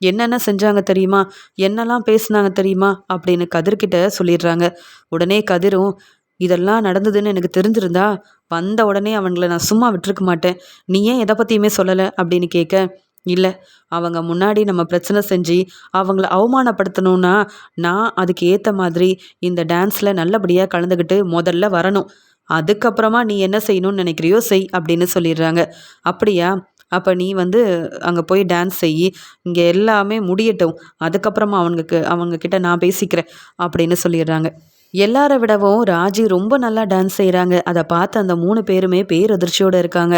என்னென்ன செஞ்சாங்க தெரியுமா? என்னெல்லாம் பேசுனாங்க தெரியுமா? அப்படின்னு கதிர்கிட்ட சொல்லிடுறாங்க. உடனே கதிரும் இதெல்லாம் நடந்ததுன்னு எனக்கு தெரிஞ்சிருந்தா வந்த உடனே அவங்கள நான் சும்மா விட்டுருக்க மாட்டேன். நீ ஏன் எதை பற்றியுமே சொல்லலை? அப்படின்னு கேட்க இல்லை அவங்க முன்னாடி நம்ம பிரச்சனை செஞ்சு அவங்கள அவமானப்படுத்தணும்னா நான் அதுக்கு ஏற்ற மாதிரி இந்த டான்ஸில் நல்லபடியாக கலந்துக்கிட்டு முதல்ல வரணும். அதுக்கப்புறமா நீ என்ன செய்யணும்னு நினைக்கிறியோ செய் அப்படின்னு சொல்லிடுறாங்க. அப்படியா? அப்போ நீ வந்து அங்கே போய் டான்ஸ் செய் இங்கே எல்லாமே முடியட்டும். அதுக்கப்புறமா அவனுக்கு அவங்கக்கிட்ட நான் பேசிக்கிறேன் அப்படின்னு சொல்லிடுறாங்க. எல்லாரை விடவும் ராஜி ரொம்ப நல்லா டான்ஸ் செய்கிறாங்க அதை பார்த்து அந்த மூணு பேருமே பேரதிர்ச்சியோடு இருக்காங்க.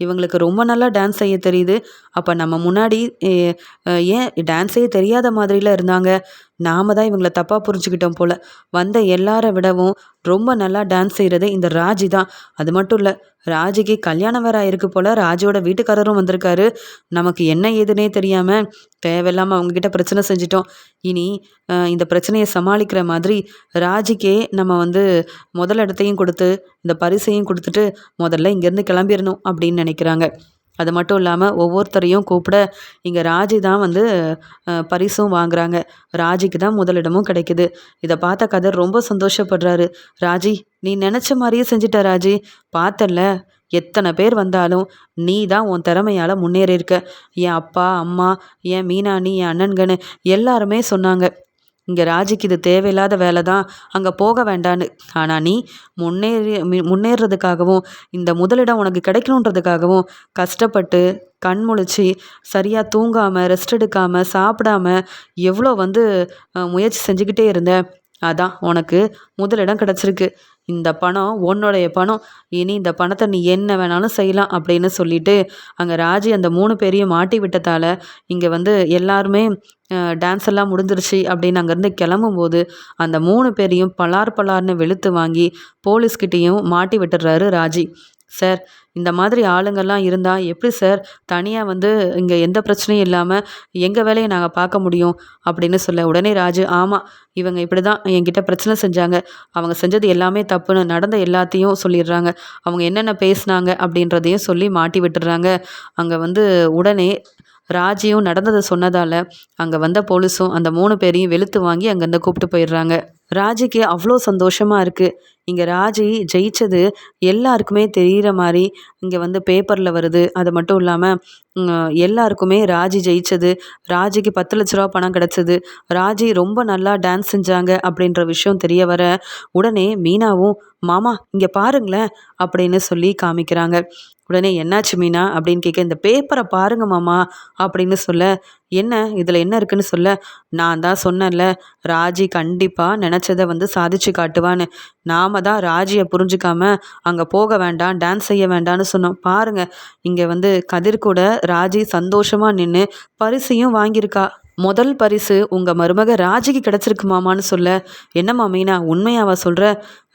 இவங்களுக்கு ரொம்ப நல்லா டான்ஸ் செய்ய தெரியுது. அப்போ நம்ம முன்னாடி ஏன் டான்ஸே தெரியாத மாதிரிலாம் இருந்தாங்க? நாம தான் இவங்களை தப்பாக புரிஞ்சுக்கிட்டோம் போல். வந்த எல்லாரை விடவும் ரொம்ப நல்லா டான்ஸ் செய்கிறது இந்த ராஜி தான். அது மட்டும் இல்லை ராஜிக்கு கல்யாணம் வேற ஆயிருக்கு போல் ராஜியோட வீட்டுக்காரரும் வந்திருக்காரு. நமக்கு என்ன ஏதுனே தெரியாமல் தேவையில்லாமல் அவங்கக்கிட்ட பிரச்சனை செஞ்சிட்டோம். இனி இந்த பிரச்சனையை சமாளிக்கிற மாதிரி ராஜிக்கே நம்ம வந்து முதல் இடத்தையும் கொடுத்து இந்த பரிசையும் கொடுத்துட்டு முதல்ல இங்கேருந்து கிளம்பிடணும் அப்படின்னு நினைக்கிறாங்க. அது மட்டும் இல்லாமல் ஒவ்வொருத்தரையும் கூப்பிட இங்கே ராஜி தான் வந்து பரிசும் வாங்குறாங்க. ராஜிக்கு தான் முதலிடமும் கிடைக்குது. இதை பார்த்த கதர் ரொம்ப சந்தோஷப்படுறாரு. ராஜி நீ நினச்ச மாதிரியே செஞ்சிட்ட ராஜி. பார்த்தல எத்தனை பேர் வந்தாலும் நீ தான் உன் திறமையால் முன்னேறியிருக்க. என் அப்பா அம்மா என் மீனாணி என் அண்ணன்கன்னு எல்லாருமே சொன்னாங்க. இங்கே ராஜிக்கு இது தேவையில்லாத வேலை தான் அங்கே போக வேண்டான்னு. ஆனால் நீ முன்னேறி முன்னேறதுக்காகவும் இந்த முதலிடம் உனக்கு கிடைக்கணுன்றதுக்காகவும் கஷ்டப்பட்டு கண் முழிச்சு சரியாக தூங்காமல் ரெஸ்ட் எடுக்காமல் சாப்பிடாம எவ்வளோ வந்து முயற்சி செஞ்சுக்கிட்டே இருந்தேன் அதான் உனக்கு முதலிடம் கிடச்சிருக்கு. இந்த பணம் உன்னுடைய பணம். இனி இந்த பணத்தை நீ என்ன வேணாலும் செய்யலாம் அப்படின்னு சொல்லிட்டு அங்கே ராஜி அந்த மூணு பேரையும் மாட்டி விட்டதால் இங்கே வந்து எல்லாருமே டான்ஸ் எல்லாம் முடிஞ்சிருச்சு அப்படின்னு அங்கேருந்து கிளம்பும்போது அந்த மூணு பேரையும் பலார் பலார்னு வெளுத்து வாங்கி போலீஸ்கிட்டேயும் மாட்டி விட்டுடுறாரு ராஜி. சார் இந்த மாதிரி ஆளுங்கள்லாம் இருந்தால் எப்படி சார்? தனியாக வந்து இங்கே எந்த பிரச்சனையும் இல்லாமல் எங்கள் வேலையை நாங்கள் பார்க்க முடியும்? அப்படின்னு சொல்ல உடனே ராஜு ஆமாம் இவங்க இப்படி தான் என்கிட்ட பிரச்சனை செஞ்சாங்க. அவங்க செஞ்சது எல்லாமே தப்புன்னு நடந்த எல்லாத்தையும் சொல்லிடுறாங்க. அவங்க என்னென்ன பேசுனாங்க அப்படின்றதையும் சொல்லி மாட்டி விட்டுடுறாங்க அங்கே வந்து உடனே ராஜியும் நடந்ததை சொன்னதால் அங்கே வந்த போலீஸும் அந்த மூணு பேரையும் வெளுத்து வாங்கி அங்கேருந்து கூப்பிட்டு போயிடுறாங்க. ராஜிக்கு அவ்வளோ சந்தோஷமாக இருக்குது இங்கே ராஜி ஜெயித்தது எல்லாருக்குமே தெரிகிற மாதிரி இங்கே வந்து பேப்பரில் வருது. அது மட்டும் இல்லாமல் எல்லாருக்குமே ராஜி ஜெயித்தது ராஜிக்கு பத்து லட்ச ரூபா பணம் கிடச்சிது. ராஜி ரொம்ப நல்லா டான்ஸ் செஞ்சாங்க அப்படின்ற விஷயம் தெரிய வர உடனே மீனாவும் மாமா இங்கே பாருங்களேன் அப்படின்னு சொல்லி காமிக்கிறாங்க. உடனே என்னாச்சு மீனா? அப்படின்னு கேட்க இந்த பேப்பரை பாருங்க மாமா அப்படின்னு சொல்ல என்ன இதில் என்ன இருக்குன்னு சொல்ல? நான் தான் சொன்னேன்ல ராஜி கண்டிப்பாக நினச்சதை வந்து சாதிச்சு காட்டுவான்னு. நாம தான் ராஜியை புரிஞ்சுக்காம அங்கே போக வேண்டாம் டான்ஸ் செய்ய வேண்டாம்னு சொன்னோம். பாருங்கள் இங்கே வந்து கதிர் கூட ராஜி சந்தோஷமாக நின்று பரிசையும் வாங்கியிருக்கா. முதல் பரிசு உங்கள் மருமக ராஜிக்கு கிடச்சிருக்கு மாமான்னு சொல்ல என்னம்மா மீனா உண்மையாவா சொல்கிற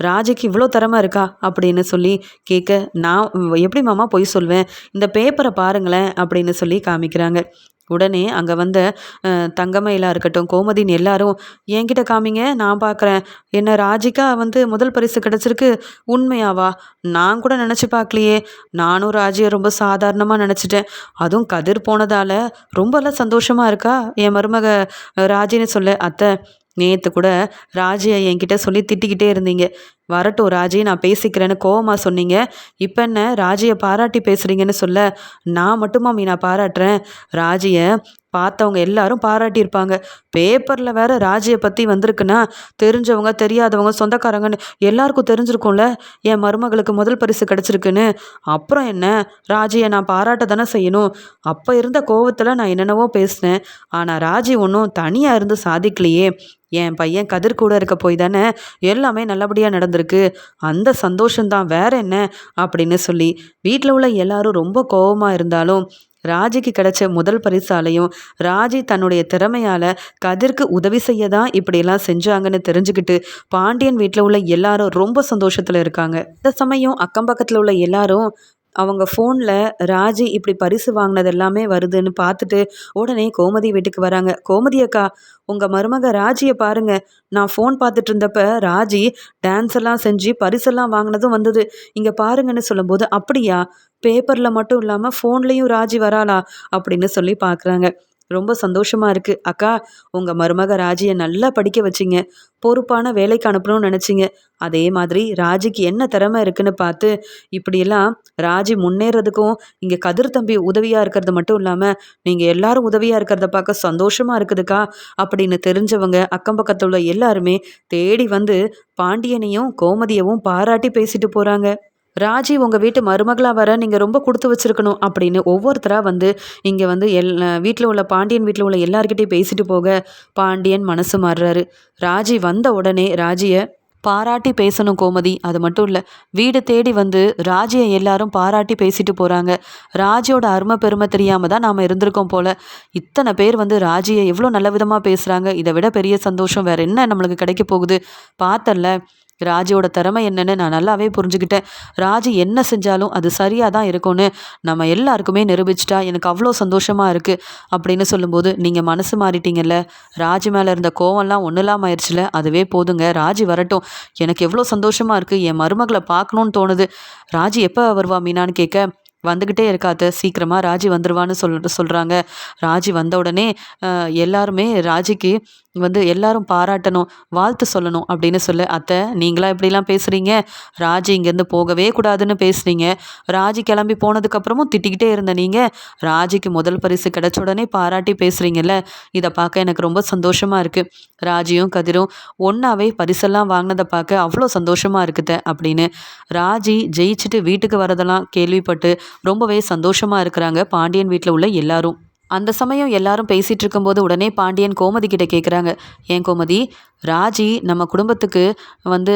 ராஜிக்கு இவ்வளோ தரமாக இருக்கா? அப்படின்னு சொல்லி கேட்க நான் எப்படி மாமா பொய் சொல்வேன்? இந்த பேப்பரை பாருங்களேன் அப்படின்னு சொல்லி காமிக்கிறாங்க. உடனே அங்கே வந்த தங்கமயிலாக இருக்கட்டும் கோமதின்னு எல்லாரும் என்கிட்ட காமிங்க நான் பார்க்குறேன் என்ன ராஜிக்கா வந்து முதல் பரிசு கிடச்சிருக்கு உண்மையாவா? நான் கூட நினச்சி பார்க்கலையே நானும் ராஜியை ரொம்ப சாதாரணமாக நினச்சிட்டேன். அதுவும் கதிர் போனதால் ரொம்பலாம் சந்தோஷமாக இருக்கா? என் மருமக ராஜின்னு சொல்ல அத்தை நேற்று கூட ராஜியை என்கிட்ட சொல்லி திட்டிக்கிட்டே இருந்தீங்க. வரட்டும் ராஜி நான் பேசிக்கிறேன்னு கோவமாக சொன்னீங்க. இப்போ என்ன ராஜியை பாராட்டி பேசுகிறீங்கன்னு சொல்ல நான் மட்டுமா மீனா பாராட்டுறேன்? ராஜியை பார்த்தவங்க எல்லாரும் பாராட்டியிருப்பாங்க பேப்பரில் வேற ராஜியை பற்றி வந்திருக்குன்னா தெரிஞ்சவங்க தெரியாதவங்க சொந்தக்காரங்கன்னு எல்லாருக்கும் தெரிஞ்சிருக்கும்ல. என் மருமகளுக்கு முதல் பரிசு கிடச்சிருக்குன்னு. அப்புறம் என்ன ராஜியை நான் பாராட்ட தானே செய்யணும்? அப்போ இருந்த கோவத்தில் நான் என்னென்னவோ பேசினேன். ஆனால் ராஜி ஒன்றும் தனியாக இருந்து சாதிக்கலையே. என் பையன் கதிர் கூட இருக்க போய் தானே எல்லாமே நல்லபடியாக நடந்து வந்திருக்கு. அந்த சந்தோஷம்தான் வேற என்ன? அப்படின்னு சொல்லி வீட்டில் உள்ள எல்லாரும் ரொம்ப கோவமாக இருந்தாலும் ராஜிக்கு கிடைச்ச முதல் பரிசாலையும் ராஜி தன்னுடைய திறமையால் கதிர்க்கு உதவி செய்ய தான் இப்படியெல்லாம் செஞ்சாங்கன்னு தெரிஞ்சுக்கிட்டு பாண்டியன் வீட்டில் உள்ள எல்லாரும் ரொம்ப சந்தோஷத்தில் இருக்காங்க. இந்த சமயம் அக்கம் பக்கத்தில் உள்ள எல்லாரும் அவங்க ஃபோனில் ராஜி இப்படி பரிசு வாங்கினது எல்லாமே வருதுன்னு பார்த்துட்டு உடனே கோமதி வீட்டுக்கு வராங்க. கோமதி அக்கா உங்கள் மருமக ராஜியை பாருங்க. நான் ஃபோன் பார்த்துட்டு இருந்தப்ப ராஜி டான்ஸ் எல்லாம் செஞ்சு பரிசெல்லாம் வாங்கினதும் வந்தது. இங்கே பாருங்கன்னு சொல்லும்போது அப்படியா? பேப்பரில் மட்டும் இல்லாமல் ஃபோன்லேயும் ராஜி வராளா? அப்படின்னு சொல்லி பார்க்குறாங்க. ரொம்ப சந்தோஷமா இருக்கு. அக்கா உங்க மருமக ராஜியை நல்லா படிக்க வச்சிங்க. பொறுப்பான வேலைக்கு அனுப்பணும்னு நினச்சிங்க. அதே மாதிரி ராஜிக்கு என்ன திறமை இருக்குன்னு பார்த்து இப்படியெல்லாம் ராஜி முன்னேறதுக்கும் இங்கே கதிர் தம்பி உதவியாக இருக்கிறது மட்டும் இல்லாமல் நீங்கள் எல்லாரும் உதவியாக இருக்கிறத பார்க்க சந்தோஷமாக இருக்குதுக்கா அப்படின்னு தெரிஞ்சவங்க அக்கம் பக்கத்தில் உள்ள எல்லாருமே தேடி வந்து பாண்டியனையும் கோமதியவும் பாராட்டி பேசிட்டு போகிறாங்க ராஜி உங்கள் வீட்டு மருமகளாக வர நீங்கள் ரொம்ப கொடுத்து வச்சுருக்கணும் அப்படின்னு ஒவ்வொருத்தராக வந்து இங்கே வந்து எல் வீட்டில் உள்ள பாண்டியன் வீட்டில் உள்ள எல்லாருக்கிட்டையும் பேசிட்டு போக பாண்டியன் மனசு மாறுறாரு. ராஜி வந்த உடனே ராஜியை பாராட்டி பேசணும் கோமதி. அது மட்டும் இல்லை வீடு தேடி வந்து ராஜியை எல்லாரும் பாராட்டி பேசிட்டு போகிறாங்க ராஜியோட அருமை பெருமை தெரியாமல் தான் நாம் இருந்திருக்கோம் போல. இத்தனை பேர் வந்து ராஜியை எவ்வளோ நல்ல விதமாக பேசுகிறாங்க இதை விட பெரிய சந்தோஷம் வேறு என்ன நம்மளுக்கு கிடைக்க போகுது? பார்த்தல்ல ராஜியோட திறமை என்னன்னு நான் நல்லாவே புரிஞ்சுக்கிட்டேன். ராஜி என்ன செஞ்சாலும் அது சரியாக தான் இருக்கும்னு நம்ம எல்லாருக்குமே நிரூபிச்சிட்டா எனக்கு அவ்வளோ சந்தோஷமாக இருக்குது அப்படின்னு சொல்லும்போது நீங்கள் மனசு மாறிட்டீங்கல்ல? ராஜி மேலே இருந்த கோவம்லாம் ஒன்றும் இல்லாமல் ஆயிடுச்சுல? அதுவே போதுங்க. ராஜி வரட்டும். எனக்கு எவ்வளோ சந்தோஷமாக இருக்குது என் மருமகளை பார்க்கணுன்னு தோணுது. ராஜி எப்போ வருவா மீனான்னு கேட்க வந்துக்கிட்டே இருக்காது. சீக்கிரமாக ராஜி வந்துடுவான்னு சொல் சொல்கிறாங்க ராஜி வந்த உடனே எல்லாருமே ராஜிக்கு வந்து எல்லாரும் பாராட்டணும் வாழ்த்து சொல்லணும் அப்படின்னு சொல்லு. அத்தை நீங்களா இப்படிலாம் பேசுகிறீங்க ராஜி இங்கேருந்து போகவே கூடாதுன்னு பேசுகிறீங்க ராஜி கிளம்பி போனதுக்கப்புறமும் திட்டிக்கிட்டே இருந்த நீங்கள் ராஜிக்கு முதல் பரிசு கிடைச்ச உடனே பாராட்டி பேசுகிறீங்கல்ல இதை பார்க்க எனக்கு ரொம்ப சந்தோஷமாக இருக்குது ராஜியும் கதிரும் ஒன்றாவே பரிசெல்லாம் வாங்கினதை பார்க்க அவ்வளோ சந்தோஷமாக இருக்குத்த அப்படின்னு. ராஜி ஜெயிச்சுட்டு வீட்டுக்கு வரதெல்லாம் கேள்விப்பட்டு ரொம்பவே சந்தோஷமாக இருக்கிறாங்க. பாண்டியன் வீட்டில் உள்ள எல்லாரும். அந்த சமயம் எல்லாரும் பேசிகிட்டு இருக்கும்போது உடனே பாண்டியன் கோமதி கிட்ட கேட்குறாங்க ஏன் கோமதி? ராஜி நம்ம குடும்பத்துக்கு வந்து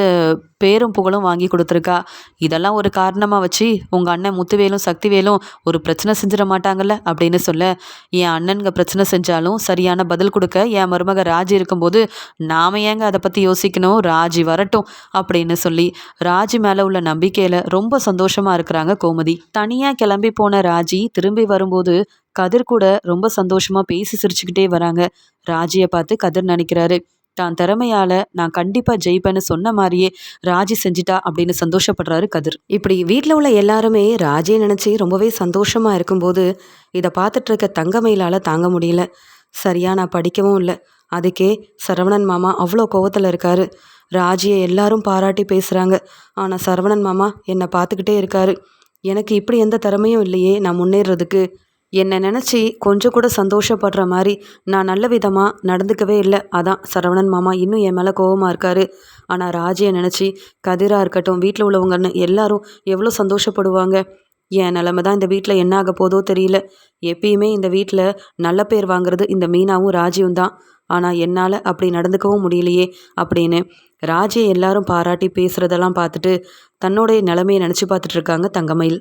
பேரும் புகழும் வாங்கி கொடுத்துருக்கா. இதெல்லாம் ஒரு காரணமாக வச்சு உங்கள் அண்ணன் முத்துவேலும் சக்திவேலும் ஒரு பிரச்சனை செஞ்சிட மாட்டாங்கல்ல? அப்படின்னு சொல்ல என் அண்ணனுங்க பிரச்சனை செஞ்சாலும் சரியான பதில் கொடுக்க என் மருமக ராஜி இருக்கும்போது நாம ஏங்க அதை பற்றி யோசிக்கணும்? ராஜி வரட்டும் அப்படின்னு சொல்லி ராஜி மேலே உள்ள நம்பிக்கையில் ரொம்ப சந்தோஷமாக இருக்கிறாங்க கோமதி. தனியாக கிளம்பி போன ராஜி திரும்பி வரும்போது கதிர் கூட ரொம்ப சந்தோஷமாக பேசி சிரிச்சுக்கிட்டே வராங்க. ராஜியை பார்த்து கதிர் நினைக்கிறாரு தான் திறமையால நான் கண்டிப்பா ஜெயிப்பேன்னு சொன்ன மாதிரியே ராஜி செஞ்சிட்டா அப்படின்னு சந்தோஷப்படுறாரு கதிர். இப்படி வீட்டில் உள்ள எல்லாருமே ராஜியை நினைச்சு ரொம்பவே சந்தோஷமா இருக்கும்போது இதை பார்த்துட்டு இருக்க தங்கமயிலால தாங்க முடியல. சரியா நான் படிக்கவும் இல்லை. அதுக்கே சரவணன் மாமா அவ்வளோ கோவத்தில் இருக்காரு. ராஜியை எல்லாரும் பாராட்டி பேசுகிறாங்க ஆனால் சரவணன் மாமா என்னை பார்த்துக்கிட்டே இருக்காரு. எனக்கு இப்படி எந்த திறமையும் இல்லையே நான் முன்னேறதுக்கு. என்னை நினச்சி கொஞ்சம் கூட சந்தோஷப்படுற மாதிரி நான் நல்ல விதமாக நடந்துக்கவே இல்லை. அதான் சரவணன் மாமா இன்னும் என் மேலே கோபமாக இருக்காரு. ஆனால் ராஜியை நினச்சி கதிராக இருக்கட்டும் வீட்டில் உள்ளவங்கன்னு எல்லாரும் எவ்வளோ சந்தோஷப்படுவாங்க? என் நிலமை தான் இந்த வீட்டில் என்ன ஆக போதோ தெரியல. எப்பயுமே இந்த வீட்டில் நல்ல பேர் வாங்குறது இந்த மீனாவும் ராஜியும் தான். ஆனால் என்னால் அப்படி நடந்துக்கவும் முடியலையே அப்படின்னு ராஜியை எல்லாரும் பாராட்டி பேசுகிறதெல்லாம் பார்த்துட்டு தன்னுடைய நிலமையை நினச்சி பார்த்துட்ருக்காங்க தங்கமயில்.